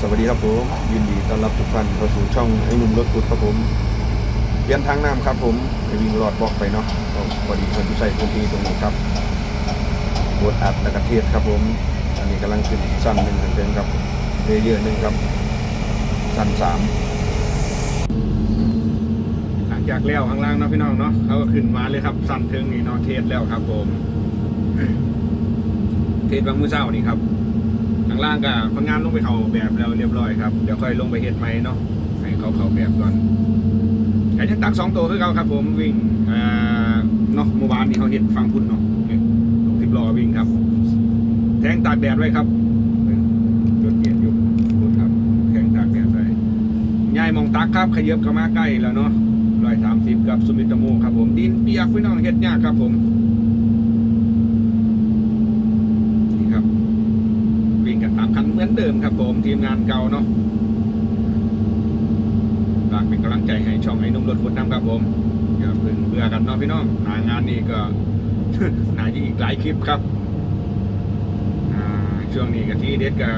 สวัสดีครับผม ยินดีต้อนรับทุกท่านเข้าสู่ช่องไอ้หนุ่มรถกุดครับผมเปลี่ยนทางน้ำครับผมไปวิ่งรอดบล็อกไปเนาะพอดีคนที่ใส่พื้นที่ตรงนี้ครับบดอัดและกระเทียดครับผม อันนี้กำลังขึ้นสั้นหนึ่งเต็มครับเยอะๆหนึ่งครับสั้นสามหลังจากแล้วข้างล่างเนาะพี่น้องเนาะเขาก็ขึ้นมาเลยครับสั่นเทิงนี่เนาะเทสแล้วครับผม เทสบางมือเช้านี่ครับางล่างก็คนงานลงไปเขาแบบแล้วเรียบร้อยครับเดี๋ยวค่อยลงไปเฮ็ดใหม่เนาะให้เขาเขาแบบก่อนไอ้ยังตักสองตัวคือเขาครับ ผมวิ่งเนาะเมื่อวานนี้เขาเฮ็ดฟังพุ่นเนาะลงสิบล้อวิ่งครับ แทงตากแดดไว้ครับจดเกียรอยู่พุ่นครับ แทงตากแดดไว้ยายมองตักครับขยับเข้ามาใกล้แล้วเนาะร้อยสามสิบกับสุมิตโมครับผมดินเปียกพี่น้องเฮ็ดยากครับผม นี่ครับ วิ่งกันตามคัน เดิมครับผมทีมงานเก่าเนาะฝากเป็นกำลังใจให้ช่องไอ้นุ่มรถขุดน้ำครับผมอย่าเพิ่งเบื่อกันเนาะพี่น้องหางานนี้ก็น่าจะอีกหลายคลิปครับช่วงนี้กับที่เด็ดกับ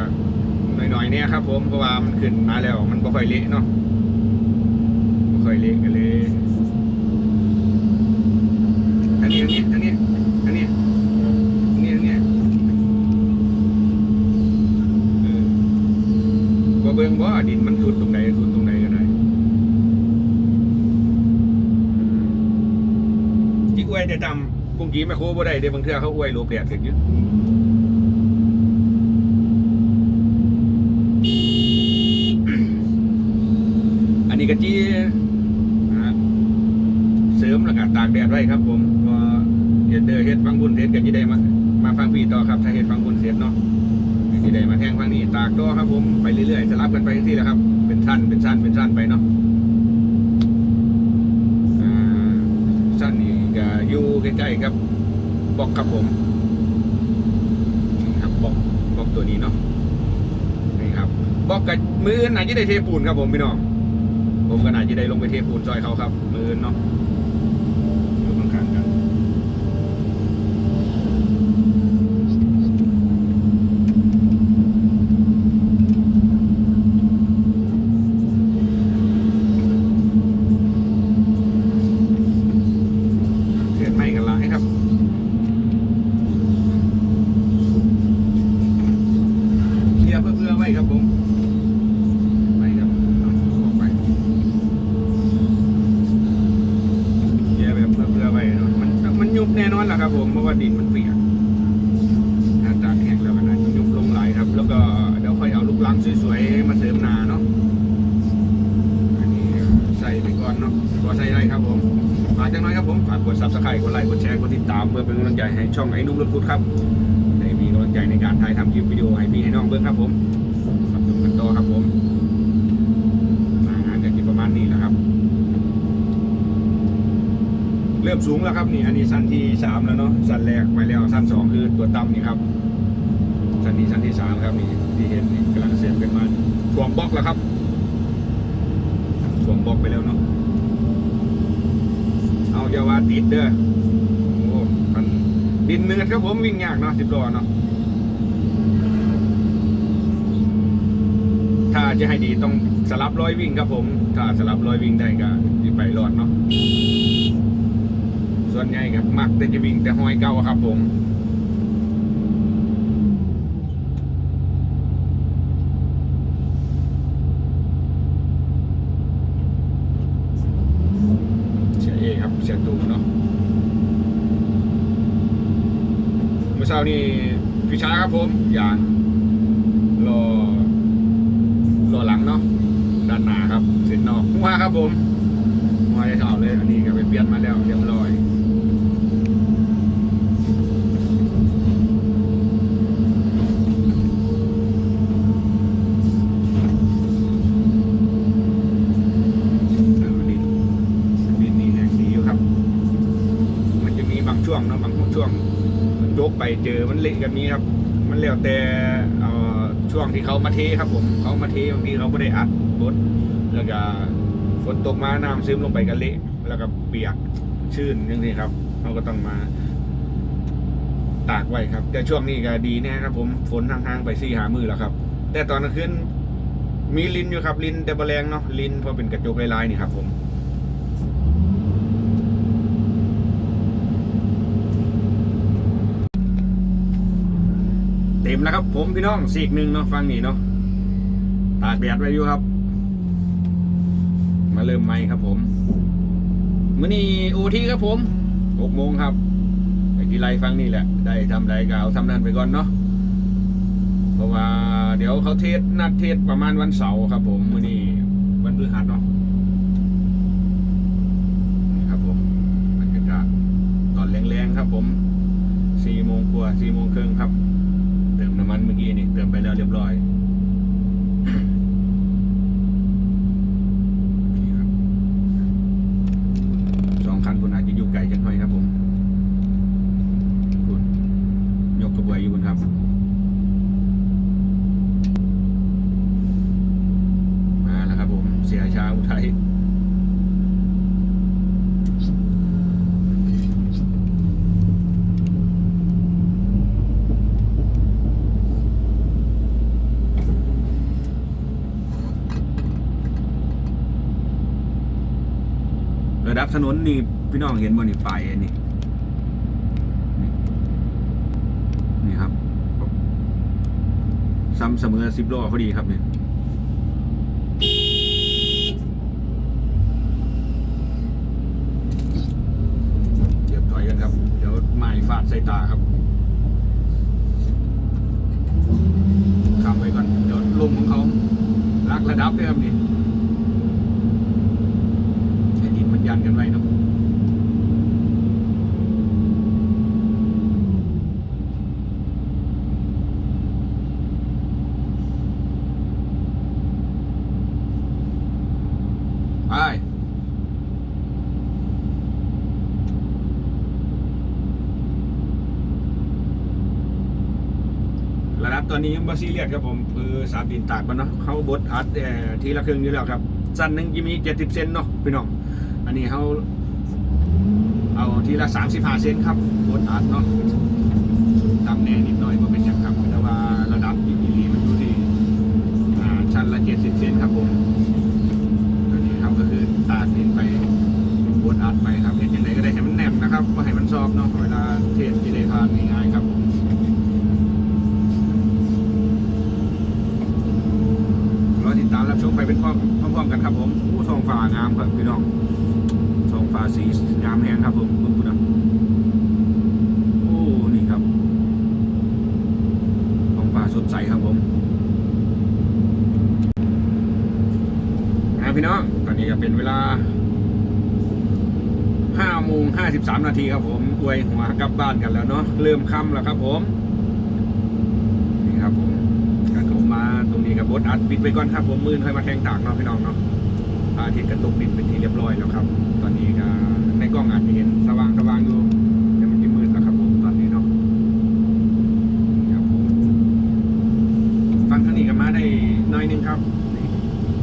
หน่อยๆเนี่ยครับผมเพราะว่ามันขึ้นมาแล้วมันบ่ค่อยเละเนาะบ่ค่อยเละกันเลยอันนี้อันนี้อันนี้อันนี้อันนี้อันนี้เออบ่เบิ่งบ่ดินมันสุดตรงไหนสุดตรงไหนก็ได้ ที่อวยได้ดำกุ้งกี้แม่โคบ่ได้เด้บางเทื่อเขาอวยโลเปียกถึงยู่อันนี้กะจีนะฮะเสริมแล้วก็ตากแดดไว้ครับ ผมพอเฮ็ดเดอเฮ็ดฟังบุญเสร็จก็จะได้มามาฟังพี่ต่อครับถ้าเฮ็ดฟังบุญเสร็จเนาะก็จะได้มาแทงฟังนี้ตากต่อครับ ผมไปเรื่อยๆสลับกันไปที่แหละครับ เป็นชั้นเป็นชั้นเป็นชั้นไปเนาะอ่าชั้นนี้ก็อยู่ ใกล้ๆกับบล็อกครับผมนี่ครับบล็อกบล็อกตัวนี้เนาะนี่ครับบล็อกกับมือไหนจะได้เทปูนครับผมพี่น้องผมก็น่าจะได้ลงไปเทปูนซอยเขาครับ มือเนาะอยู่ข้างๆกันเกิดไม่กันหลายครับ เคลียร์เพื่อๆไว้ครับผมไปครับเอาออกไป แย่แบบเพื่อๆไปเนาะมันมันยุบ แน่นอนแหละครับผมเพราะว่าดินมันเปียกถ้าตากแห้งแล้วมันอาจะยุบลงไหลครับ แล้วก็เดี๋ยวค่อยเอาลูกลังสวยๆมาเสริมหนาเนาะอันนี้ใส่ไปก่อนเนาะก็ใส่ได้ครับผมฝากจังน้อยครับผมฝากกดซับสไครต์กดไลค์กดแชร์กดติดตามเพื่อเป็นกำลังใจให้ช่องไอ้นุ่มรถพุดครับได้มีกำลังใจในการถ่ายทำคลิปวิดีโอให้พี่ให้น้องเบิ่งครับผมครับชมกันต่อครับผมงานจะกินประมาณนี้แหละครับ เริ่มสูงแล้วครับนี่อันนี้สั้นที่สามแล้วเนาะสั้นแรกไปแล้วสั้นสองคือตัวต่ำนี่ครับสั้นนี้สั้นที่สามครับนี่ที่เห็นนี่กำลังเสียบกันมาถ่วงบล็อกแล้วครับถ่วงบล็อกไปแล้วเนาะเอาอย่าว่าติดเด้อโอ้มันดินเนือดครับผมวิ่งยากเนาะสิบล้อเนาะถ้าจะให้ดีต้องสลับร้อยวิ่งครับผม ถ้าสลับร้อยวิ่งได้ก็สิไปรอดเนาะ ส่วนใหญ่ครับมักแต่จะวิ่งแต่ห้อยเก่าครับผมเสียเอครับเสียตูเนาะเมื่อเช้านี้พี่ช้าครับผมอย่างรอรอหลังเนาะด้านหน้าครับเสร็จนอกหัวครับผม เขามาเทครับผม เขามาเทบางทีเขาไม่ได้อัดบดแล้วก็ฝนตกมาน้ำซึมลงไปกันเละแล้วก็เปียกชื้นอย่างนี้ครับเขาก็ต้องมาตากไว้ครับ แต่ช่วงนี้ก็ดีแน่ครับ ผมฝนห่างๆไปสี่หามือแล้วครับ แต่ตอนกลางคืนมีลินอยู่ครับลินแต่บแรงเนาะลินเพราะเป็นกระจกลายๆนี่ครับผม เต็มแล้วครับ ผมพี่น้องสีกหนึ่งเนาะฟังนี่เนาะตากแดดไว้อยู่ครับ มาเริ่มใหม่ครับ ผมมื้อนี้โอทีครับผมหกโมงครับไอ้ที่ไรฟังนี่แหละ ได้ทำไรก็เอาทำนั่นไปก่อนเนาะเพราะว่าเดี๋ยวเขาเทศนัดเทศประมาณวันเสาร์ครับ ผมมื้อนี้วันพฤหัสเนาะนะครับผมบรรยากาศตอนแรงๆครับ ผมสี่โมงกว่าสี่โมงครึ่งครับ เติมน้ำมันเมื่อ กี้นี่เติมไปแล้วเรียบร้อยครับสองคันคุณอาจจะอยู่ไกลจังหน่อยครับผมคุณยกกระบวยอยู่คุณครับมาแล้วครับผม เสียช้าอุทัย ระดับถนนนี่พี่น้องเห็นบนนี่ไฟอันนี่นี่ครับ ซ้ำเสมอสิบโลพอดีครับเนี่ยเดี๋ยวถอยกันครับ เดี๋ยวไม้ฟาดใส่ตาครับข้ามไปก่อนเดี๋ยวลมของเขาลักระดับเลยครับนี่ใช้ดินมันยันกันไว้เนาะไป ระดับต อนนี้ยังบาซีเรียสครับผมคือสามดินตากมันเนาะเขาบดอัดเอ่อทีละครึ่งอยู่แล้วครับสั้นหนึ่งจะมีเจ็ดสิบเซนเนาะพี่น้องอันนี้เขาเอาทีละสามสิบห้าเซนครับบดอัดเนาะตำแหน่งนิดหน่อยก็เป็นอย่างครับแต่ว่าระดับอีลีมันอยู่ที่ชั้นละเจ็ดสิบเซนครับผมตัวนี้ครับก็คือตากดินไปบดอัดไปครับเห็นยังไงก็ได้ให้มันแนบนะครับว่ให้มันซอบเนาะเวลาเทศที่ได้ทานง่ายๆครับผม รอติดตามรับชมไปเป็นพร้อมพร้อมๆกัน ครับผมผู้ทองฟ้างามครับพี่น้องทองฟ้าสีงามแหงครับผมคุณผู้ชมโอ้นี่ครับทองฟ้าสดใสครับผมอ่าพี่น้องตอนนี้ก็เป็นเวลา5โมง53นาทีครับผมอวยหัวกลับบ้านกันแล้วเนาะเริ่มค่ำแล้วครับผมนี่ครับผมการเข้ามาตรงนี้กับบดอัดปิดไปก่อนครับผมมือค่อยมาแทงตากเนาะพี่น้องเนาะ พระอาทิตย์กระตุกดินเป็นที่เรียบร้อยแล้วครับ ตอนนี้ก็ในกล้องอาจจะเห็นสว่างสว่างอยู่แต่มันจะมืดแล้วครับผมตอนนี้เนาะครับผมฟังทางนี้กันมาได้น้อยนึงครับนี่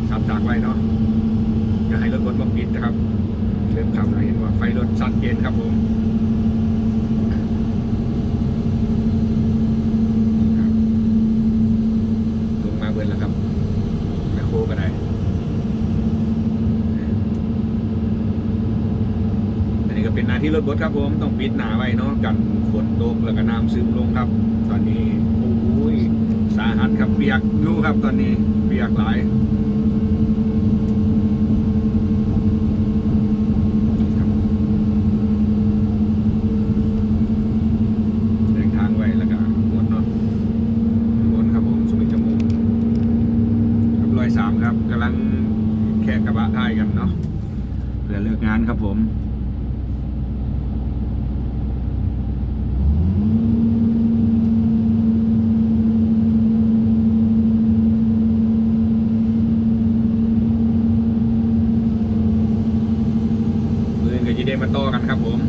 สับจากไว้เนาะอย่าให้รถบดมาปิดนะครับ เริ่มขับแล้วเห็นว่าไฟรถชัดเจนครับผม ครับลงมาเบิร์แล้วครับแมคโครก็ได้อันนี้ก็ เป็นหน้าที่รถบดครับผมต้องปิดหนาไว้เนาะกันฝนตกแล้วก็น้ำซึมลงครับ ตอนนี้โอ้ยสาหัสครับเปียกอยู่ครับตอนนี้เปียกหลายครับเดินทางไว้แล้วก็หมดเนาะบนครับผมสุมิจมูกครับร้อยสามครับกำลังแค่กระบะท้ายกันเนาะเพื่อเลิกงานครับผม เพื่อนก็จะได้มาต่อกันครับผม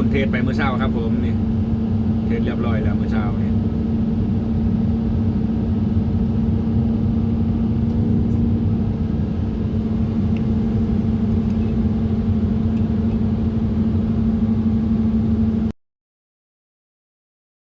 คุณเทศไปเมื่อเช้าครับ ผมนี่เทศเรียบร้อยแล้วเมื่อเช้านี่